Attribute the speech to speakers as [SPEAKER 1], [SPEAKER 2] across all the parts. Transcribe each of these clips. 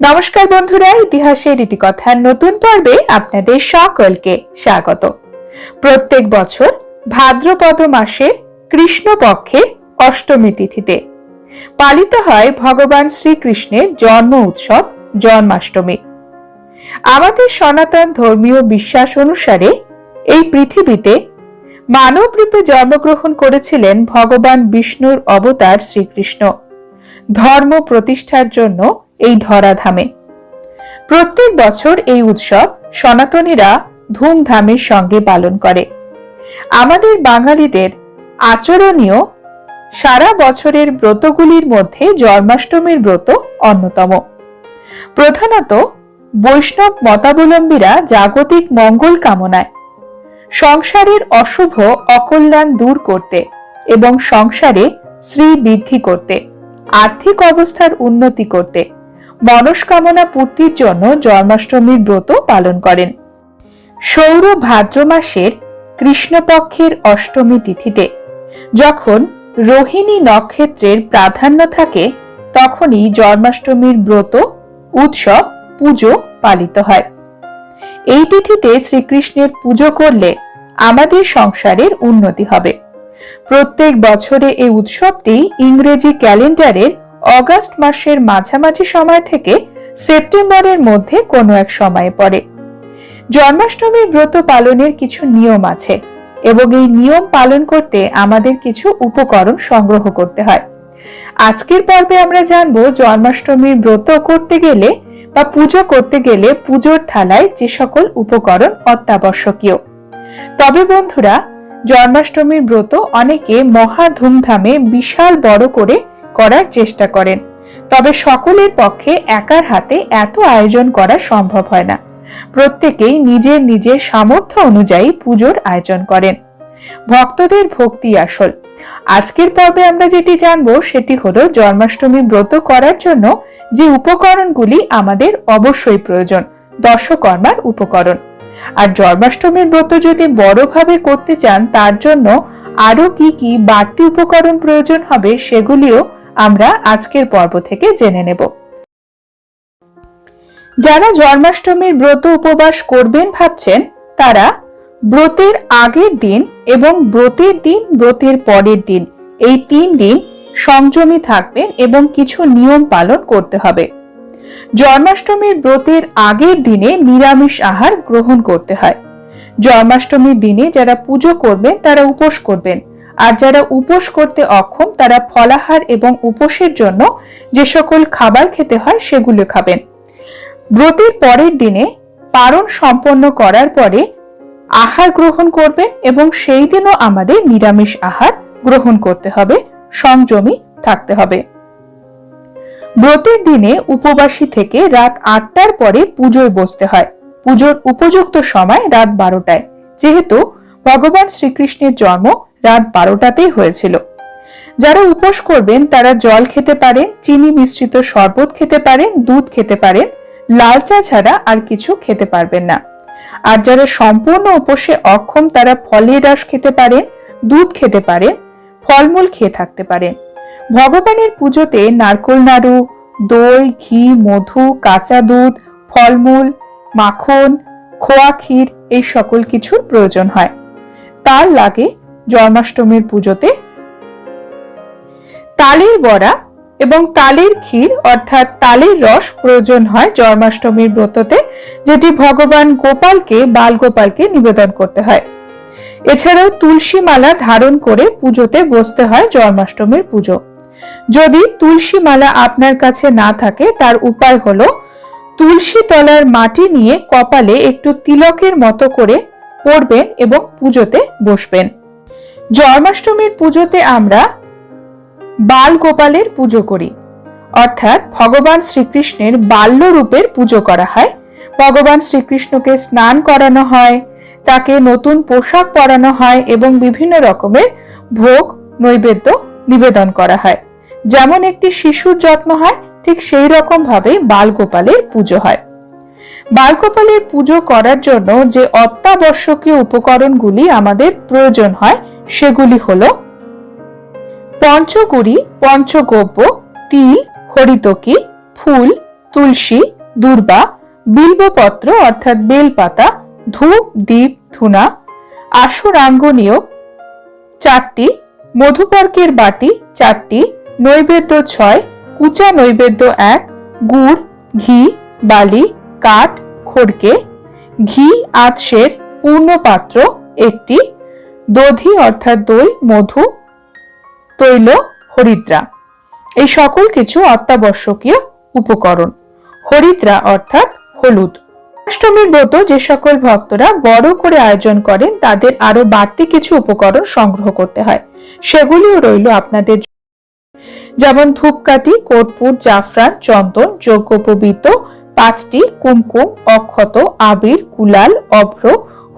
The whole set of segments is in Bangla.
[SPEAKER 1] নমস্কার বন্ধুরা, ইতিহাসের রীতিকথার নতুন পর্বে আপনাদের সকলকে স্বাগত। প্রত্যেক বছর ভাদ্রপদ মাসের কৃষ্ণপক্ষের অষ্টমী তিথিতে পালিত হয় ভগবান শ্রীকৃষ্ণের জন্ম উৎসব জন্মাষ্টমী। আমাদের সনাতন ধর্মীয় বিশ্বাস অনুসারে এই পৃথিবীতে মানব রূপে জন্মগ্রহণ করেছিলেন ভগবান বিষ্ণুর অবতার শ্রীকৃষ্ণ। ধর্ম প্রতিষ্ঠার জন্য এই ধরাধামে। প্রত্যেক বছর এই উৎসব সনাতনীরা ধুমধামের সঙ্গে পালন করে। আমাদের বাঙালিদের আচরণীয় সারা বছরের ব্রতগুলির মধ্যে জন্মাষ্টমীর ব্রত অন্যতম। প্রধানত বৈষ্ণব মতাবলম্বীরা জাগতিক মঙ্গল কামনায় সংসারের অশুভ অকল্যাণ দূর করতে এবং সংসারে শ্রী বৃদ্ধি করতে, আর্থিক অবস্থার উন্নতি করতে মনস্কামনা পূর্তির জন্য জন্মাষ্টমীর ব্রত পালন করেন। সৌর ভাদ্র মাসের কৃষ্ণপক্ষের অষ্টমী তিথিতে যখন রোহিণী নক্ষত্রের প্রাধান্য থাকে, তখনই জন্মাষ্টমীর ব্রত, উৎসব, পুজো পালিত হয়। এই তিথিতে শ্রীকৃষ্ণের পুজো করলে আমাদের সংসারের উন্নতি হবে। প্রত্যেক বছরে এই উৎসবটি ইংরেজি ক্যালেন্ডারের অগাস্ট মাসের মাঝামাঝি সময় থেকে সেপ্টেম্বরের মধ্যে কোনো এক সময়ে পড়ে। জন্মাষ্টমীর ব্রত পালনের কিছু নিয়ম আছে এবং এই নিয়ম পালন করতে আমাদের কিছু উপকরণ সংগ্রহ করতে হয়। আজকের পর্বে আমরা জানব জন্মাষ্টমীর ব্রত করতে গেলে বা পুজো করতে গেলে পুজোর থালায় যে সকল উপকরণ অত্যাবশ্যকীয়। তবে বন্ধুরা, জন্মাষ্টমীর ব্রত অনেকে মহা ধুমধামে বিশাল বড় করে করার চেষ্টা করেন। তবে সকলের পক্ষে একার হাতে এত আয়োজন করা সম্ভব হয় না। প্রত্যেকেই নিজের নিজের সামর্থ্য অনুযায়ী পুজোর আয়োজন করেন। ভক্তদের ভক্তি আসল। আজকের পর্বে আমরা যেটি জানব সেটি হলো জন্মাষ্টমী ব্রত করার জন্য যে উপকরণগুলি আমাদের অবশ্যই প্রয়োজন, দশকর্মার উপকরণ। আর জন্মাষ্টমীর ব্রত যদি বড়ভাবে করতে চান, তার জন্য আরও কি কি বাড়তি উপকরণ প্রয়োজন হবে সেগুলিও আমরা আজকের পর্ব থেকে জেনে নেব। যারা জন্মাষ্টমীর ব্রত উপবাস করবেন ভাবছেন, তারা ব্রতের আগের দিন এবং ব্রতের দিন, ব্রতের পরের দিন, এই তিন দিন সংযমী থাকবেন এবং কিছু নিয়ম পালন করতে হবে। জন্মাষ্টমীর ব্রতের আগের দিনে নিরামিষ আহার গ্রহণ করতে হয়। জন্মাষ্টমীর দিনে যারা পুজো করবেন, তারা উপোস করবেন। আর যারা উপোস করতে অক্ষম, তারা ফলাহার এবং উপোসের জন্য যে সকল খাবার খেতে হয় সেগুলো খাবেন। ব্রতের পরের দিনে পারণ সম্পন্ন করার পরে আহার গ্রহণ করবেন এবং সেই দিনও আমাদের নিরামিষ আহার গ্রহণ করতে হবে, সংযমী থাকতে হবে। ব্রতের দিনে উপবাসী থেকে রাত আটটার পরে পুজোয় বসতে হয়। পুজোর উপযুক্ত সময় রাত বারোটায়, যেহেতু ভগবান শ্রীকৃষ্ণের জন্ম রাত বারোটাতেই হয়েছিল। যারা উপোস করবেন, তারা জল খেতে পারেন, চিনি মিশ্রিত শরবত খেতে পারেন, দুধ খেতে পারেন, লাল চা ছাড়া আর কিছু খেতে পারবেন না। আর যারা সম্পূর্ণ উপোসে অক্ষম, তারা ফলের রস খেতে পারেন, দুধ খেতে পারেন, ফলমূল খেয়ে থাকতে পারেন। ভগবানের পুজোতে নারকোল নাড়ু, দই, ঘি, মধু, কাঁচা দুধ, ফলমূল, মাখন, খোয়া ক্ষীর, এই সকল কিছুর প্রয়োজন হয়। তার লাগে জন্মাষ্টমীর পুজোতে। তালের বড়া এবং তালের ক্ষীর অর্থাৎ তালের রস প্রয়োজন হয় জন্মাষ্টমীর ব্রততে, যেটি ভগবান গোপালকে, বাল গোপালকে নিবেদন করতে হয়। এছাড়াও তুলসী মালা ধারণ করে পুজোতে বসতে হয় জন্মাষ্টমীর পুজো। যদি তুলসী মালা আপনার কাছে না থাকে, তার উপায় হলো তুলসী তলার মাটি নিয়ে কপালে একটু তিলকের মতো করে পড়বেন এবং পুজোতে বসবেন। জন্মাষ্টমীর পুজোতে আমরা বাল গোপালের পুজো করি। অর্থাৎ ভগবান শ্রীকৃষ্ণের বাল্য রূপের পুজো করা হয়। ভগবান শ্রীকৃষ্ণকে স্নান করানো হয়, তাকে নতুন পোশাক পরানো হয় এবং বিভিন্ন রকমের ভোগ, নৈবেদ্য নিবেদন করা হয়। যেমন একটি শিশুর যত্ন হয়, ঠিক সেই রকম ভাবে বালগোপালের পুজো হয়। বালগোপালের পুজো করার জন্য যে অত্যাবশ্যকীয় উপকরণগুলি আমাদের প্রয়োজন হয় সেগুলি হল পঞ্চগুড়ি পঞ্চগব্য, তিল, হরিতকি, ফুল, তুলসী, দুর্বা, বিল্বপত্র অর্থাৎ বেলপাতা, ধূপ, দ্বীপ, ধুনা, আসরাঙ্গনীয় চারটি, মধুপর্কের বাটি চারটি, নৈবেদ্য ছয়, কুচা নৈবেদ্য এক, গুড়, ঘি, বালি, কাঠ খড়কে ঘি, আতসের পূর্ণ পাত্র একটি দধি অর্থাৎ দই, মধু, তৈল, হরিদ্রা। এই সকল কিছু অত্যাবশ্যকীয় উপকরণ। হরিদ্রা অর্থাৎ হলুদ। অষ্টমীর ব্রত যে সকল ভক্তরা বড় করে আয়োজন করেন, তাদের আরও বাড়তি কিছু উপকরণ সংগ্রহ করতে হয়। সেগুলিও রইল আপনাদের যেমন ধূপকাঠি, কর্পূর, জাফরান, চন্দন, যজ্ঞোপবীত, পাঁচটি কুমকুম, অক্ষত, আবির, কুলাল, অভ্র,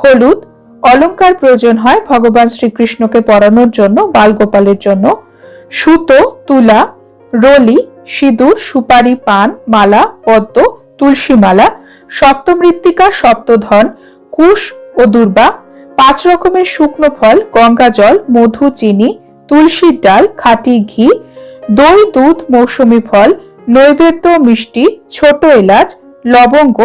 [SPEAKER 1] হলুদ অলংকার প্রয়োজন হয় ভগবান শ্রীকৃষ্ণকে পরানোর জন্য, বালগোপালের জন্য। সুতো, তুলা, রলি, সিঁদুর, সুপারি, পান, মালা, পদ্ম তুলসী মালা সপ্তমৃত্তিকা, সপ্তধন, কুশ ও দুর্বা, পাঁচ রকমের শুকনো ফল, গঙ্গা জল, মধু, চিনি, তুলসীর ডাল, খাটি ঘি, দই, দুধ, মৌসুমী ফল, নৈবেদ্য মিষ্টি, ছোট এলাচ, লবঙ্গ,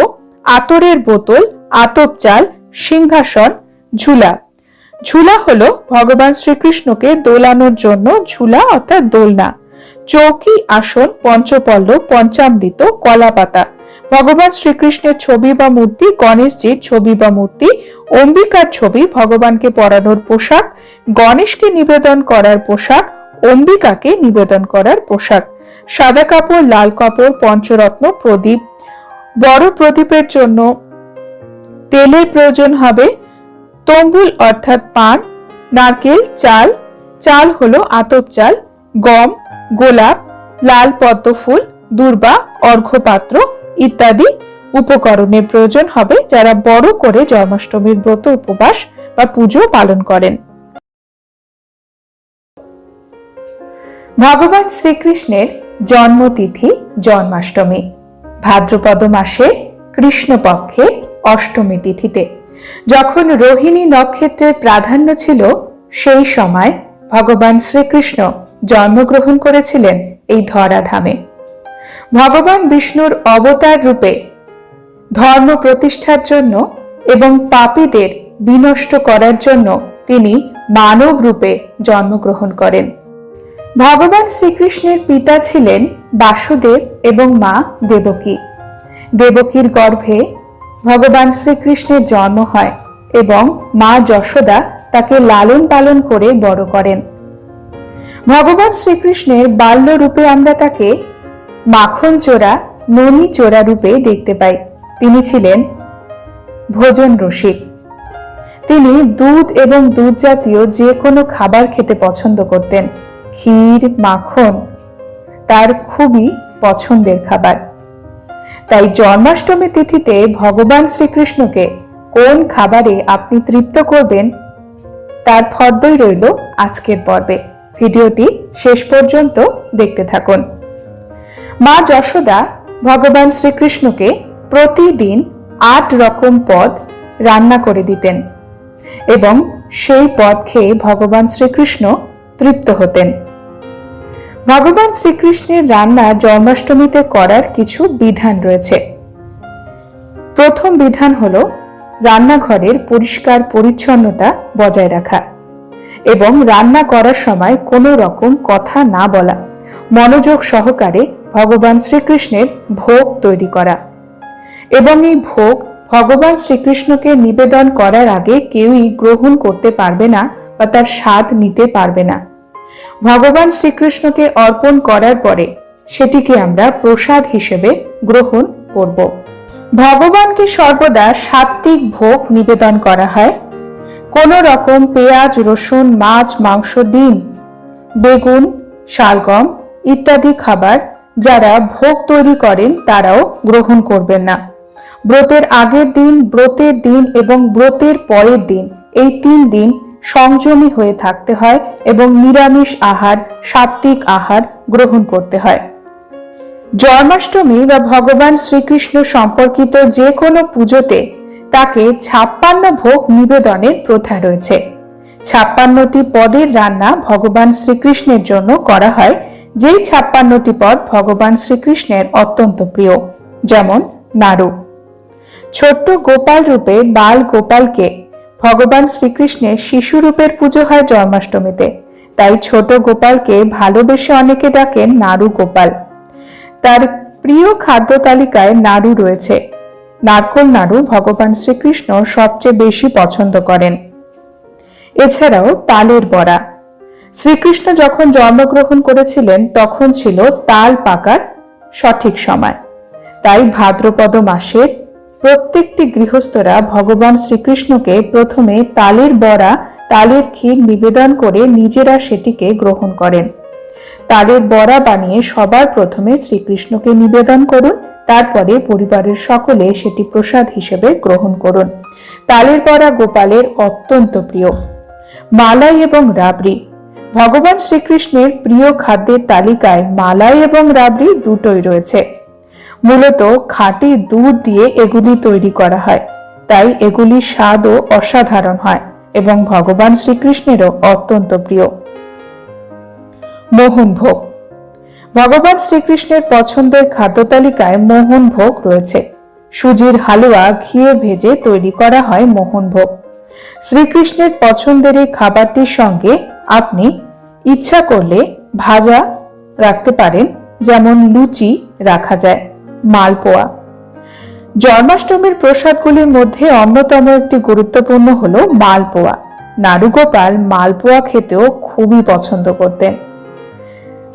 [SPEAKER 1] আতরের বোতল, আতপ চাল, সিংহাসন ঝুলা। ঝুলা হলো ভগবান শ্রীকৃষ্ণকে দোলানোর জন্য ঝুলা অর্থাৎ দোলনা। চৌকি আসন পঞ্চপল্লব পঞ্চামৃত, কলাপাতা। ভগবান শ্রীকৃষ্ণের ছবি বা মূর্তি, গণেশজির ছবি বা মূর্তি, অম্বিকার ছবি, ভগবানকে পরানোর পোশাক, গণেশকে নিবেদন করার পোশাক, অম্বিকাকে নিবেদন করার পোশাক। সাদা কাপড়, লাল কাপড়, পঞ্চরত্ন, প্রদীপ। বড় প্রদীপের জন্য তেলের প্রয়োজন হবে তম্বুল অর্থাৎ পান, নারকেল, চাল চাল হলো আতপ চাল, গম, গোলাপ, লাল পদ্ম ফুল, দুর্বা, অর্ঘ্যপাত্র ইত্যাদি উপকরণের প্রয়োজন হবে যারা বড় করে জন্মাষ্টমীর ব্রত উপবাস বা পুজো পালন করেন। ভগবান শ্রীকৃষ্ণের জন্মতিথি জন্মাষ্টমী। ভাদ্রপদ মাসে কৃষ্ণপক্ষে অষ্টমী তিথিতে। যখন রোহিণী নক্ষত্রের প্রাধান্য ছিল, সেই সময় ভগবান শ্রীকৃষ্ণ জন্মগ্রহণ করেছিলেন এই ধরাধামে। ভগবান বিষ্ণুর অবতার রূপে ধর্ম প্রতিষ্ঠার জন্য এবং পাপীদের বিনষ্ট করার জন্য তিনি মানব রূপে জন্মগ্রহণ করেন। ভগবান শ্রীকৃষ্ণের পিতা ছিলেন বাসুদেব এবং মা দেবকী। দেবকীর গর্ভে ভগবান শ্রীকৃষ্ণের জন্ম হয় এবং মা যশোদা তাকে লালন পালন করে বড় করেন। ভগবান শ্রীকৃষ্ণের বাল্য রূপে আমরা তাকে মাখন চোরা ননী চোরা রূপে দেখতে পাই। তিনি ছিলেন ভোজন রসিক তিনি দুধ এবং দুধ জাতীয় যে কোনো খাবার খেতে পছন্দ করতেন। ক্ষীর, মাখন তার খুবই পছন্দের খাবার। তাই জন্মাষ্টমী তিথিতে ভগবান শ্রীকৃষ্ণকে কোন খাবারে আপনি তৃপ্ত করবেন? তার ফর্দই রইল আজকের পর্বে। ভিডিওটি শেষ পর্যন্ত দেখতে থাকুন। মা যশোদা ভগবান শ্রীকৃষ্ণকে প্রতিদিন আট রকম পদ রান্না করে দিতেন এবং সেই পদ খেয়ে ভগবান শ্রীকৃষ্ণ তৃপ্ত হতেন। ভগবান শ্রীকৃষ্ণের রান্না জন্মাষ্টমীতে করার কিছু বিধান রয়েছে। প্রথম বিধান হল রান্নাঘরের পরিষ্কার পরিচ্ছন্নতা বজায় রাখা এবং রান্না করার সময় কোনো রকম কথা না বলা, মনোযোগ সহকারে ভগবান শ্রীকৃষ্ণের ভোগ তৈরি করা এবং এই ভোগ ভগবান শ্রীকৃষ্ণকে নিবেদন করার আগে কেউই গ্রহণ করতে পারবে না বা তার স্বাদ নিতে পারবে না। ভগবান শ্রীকৃষ্ণকে অর্পণ করার পরে সেটিকে আমরা প্রসাদ হিসেবে গ্রহণ করব। ভগবানকে সর্বদা সাত্বিক ভোগ নিবেদন করা হয়। কোন রকম পেঁয়াজ, রসুন, মাছ, মাংস, ডিম, বেগুন, শালগম ইত্যাদি খাবার যারা ভোগ তৈরি করেন তারাও গ্রহণ করবেন না। ব্রতের আগের দিন, ব্রতের দিন এবং ব্রতের পরের দিন, এই তিন দিন সংযমী হয়ে থাকতে হয় এবং নিরামিষ আহার সাত্বিক আহার গ্রহণ করতে হয়। জন্মাষ্টমী বা ভগবান শ্রীকৃষ্ণ সম্পর্কিত যে কোনো পুজোতে তাকে ছাপ্পান্ন ভোগ নিবেদনের প্রথা রয়েছে। ছাপ্পান্নটি পদের রান্না ভগবান শ্রীকৃষ্ণের জন্য করা হয়, যেই ছাপ্পান্নটি পদ ভগবান শ্রীকৃষ্ণের অত্যন্ত প্রিয়, যেমন নাড়ু। ছোট্ট গোপাল রূপে বাল গোপালকে ভগবান শ্রীকৃষ্ণের শিশুরূপের পুজো হয় জন্মাষ্টমীতে। তাই ছোট গোপালকে ভালোবেসে অনেকে ডাকেন নাড়ু গোপাল। তার প্রিয় খাদ্য তালিকায় নাড়ু রয়েছে। নারকোল নাড়ু ভগবান শ্রীকৃষ্ণ সবচেয়ে বেশি পছন্দ করেন। এছাড়াও তালের বড়া। শ্রীকৃষ্ণ যখন জন্মগ্রহণ করেছিলেন, তখন ছিল তাল পাকার সঠিক সময়। তাই ভাদ্রপদ মাসের প্রত্যেকটি গৃহস্থরা ভগবান শ্রীকৃষ্ণকে প্রথমে তালের বড়া, তালের ক্ষীর নিবেদন করে নিজেরা সেটিকে গ্রহণ করেন। তালের বড়া বানিয়ে সবার প্রথমে শ্রীকৃষ্ণকে নিবেদন করুন, তারপরে পরিবারের সকলে সেটি প্রসাদ হিসেবে গ্রহণ করুন। তালের বড়া গোপালের অত্যন্ত প্রিয়। মালাই এবং রাবড়ি। ভগবান শ্রীকৃষ্ণের প্রিয় খাদ্যের তালিকায় মালাই এবং রাবড়ি দুটোই রয়েছে। মূলত খাঁটি দুধ দিয়ে এগুলি তৈরি করা হয়। তাই এগুলির স্বাদও অসাধারণ হয় এবং ভগবান শ্রীকৃষ্ণেরও অত্যন্ত প্রিয়। মোহন ভোগ। ভগবান শ্রীকৃষ্ণের পছন্দের খাদ্য তালিকায় মোহন ভোগ রয়েছে। সুজির হালুয়া ঘিয়ে ভেজে তৈরি করা হয় মোহন ভোগ। শ্রীকৃষ্ণের পছন্দের এই খাবারটির সঙ্গে আপনি ইচ্ছা করলে ভাজা রাখতে পারেন, যেমন লুচি রাখা যায়। মালপোয়া। জন্মাষ্টমীর প্রসাদগুলির মধ্যে অন্যতম একটি গুরুত্বপূর্ণ হলো মালপোয়া। নারুগোপাল মালপোয়া খেতেও খুবই পছন্দ করতেন।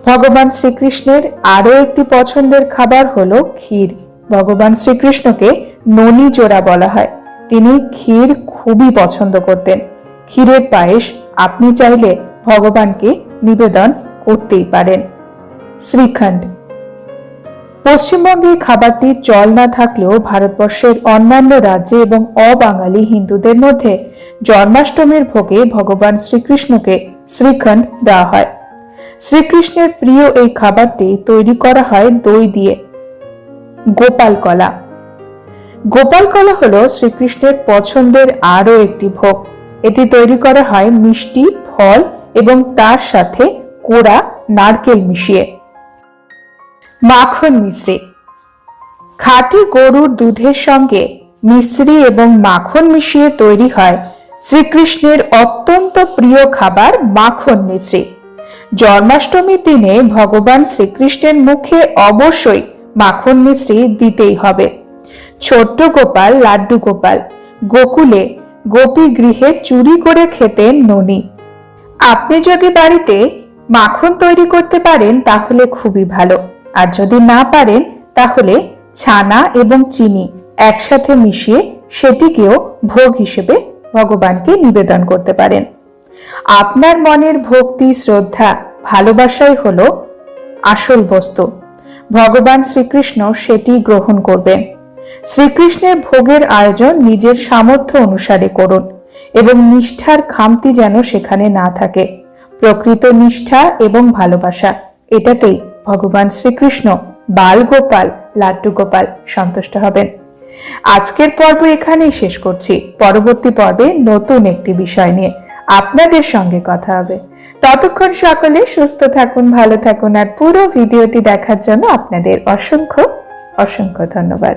[SPEAKER 1] ভগবান শ্রীকৃষ্ণের আরও একটি পছন্দের খাবার হল ক্ষীর। ভগবান শ্রীকৃষ্ণকে ননি জোড়া বলা হয়। তিনি ক্ষীর খুবই পছন্দ করতেন। ক্ষীরের পায়েস আপনি চাইলে ভগবানকে নিবেদন করতেই পারেন। শ্রীখণ্ড। পশ্চিমবঙ্গে খাবারটি চল না থাকলেও ভারতবর্ষের অন্যান্য রাজ্যে এবং অবাঙালি হিন্দুদের মধ্যে জন্মাষ্টমীর ভোগে ভগবান শ্রীকৃষ্ণকে শ্রীখণ্ড দেওয়া হয়। শ্রীকৃষ্ণের প্রিয় এই খাবারটি তৈরি করা হয় দই দিয়ে। গোপাল কলা গোপাল কলা হল শ্রীকৃষ্ণের পছন্দের আরও একটি ভোগ। এটি তৈরি করা হয় মিষ্টি, ফল এবং তার সাথে কোড়া, নারকেল মিশিয়ে। মাখন মিশ্রি। খাঁটি গরুর দুধের সঙ্গে মিশ্রি এবং মাখন মিশিয়ে তৈরি হয় শ্রীকৃষ্ণের অত্যন্ত প্রিয় খাবার মাখন মিশ্রি। জন্মাষ্টমীর দিনে ভগবান শ্রীকৃষ্ণের মুখে অবশ্যই মাখন মিশ্রি দিতেই হবে। ছোট্ট গোপাল, লাড্ডু গোপাল, গোকুলে গোপী গৃহে চুরি করে খেতেন ননি। আপনি যদি বাড়িতে মাখন তৈরি করতে পারেন তাহলে খুবই ভালো। আর যদি না পারেন তাহলে ছানা এবং চিনি একসাথে মিশিয়ে সেটিকেও ভোগ হিসেবে ভগবানকে নিবেদন করতে পারেন। আপনার মনের ভক্তি, শ্রদ্ধা, ভালোবাসাই হলো আসল বস্তু। ভগবান শ্রীকৃষ্ণ সেটি গ্রহণ করবেন। শ্রীকৃষ্ণের ভোগের আয়োজন নিজের সামর্থ্য অনুসারে করুন এবং নিষ্ঠার খামতি যেন সেখানে না থাকে। প্রকৃত নিষ্ঠা এবং ভালোবাসা, এটাতেই ভগবান শ্রীকৃষ্ণ বাল গোপাল লাড্ডু গোপাল সন্তুষ্ট হবেন। আজকের পর্ব এখানেই শেষ করছি। পরবর্তী পর্বে নতুন একটি বিষয় নিয়ে আপনাদের সঙ্গে কথা হবে। ততক্ষণ সকলে সুস্থ থাকুন, ভালো থাকুন, আর পুরো ভিডিওটি দেখার জন্য আপনাদের অসংখ্য অসংখ্য ধন্যবাদ।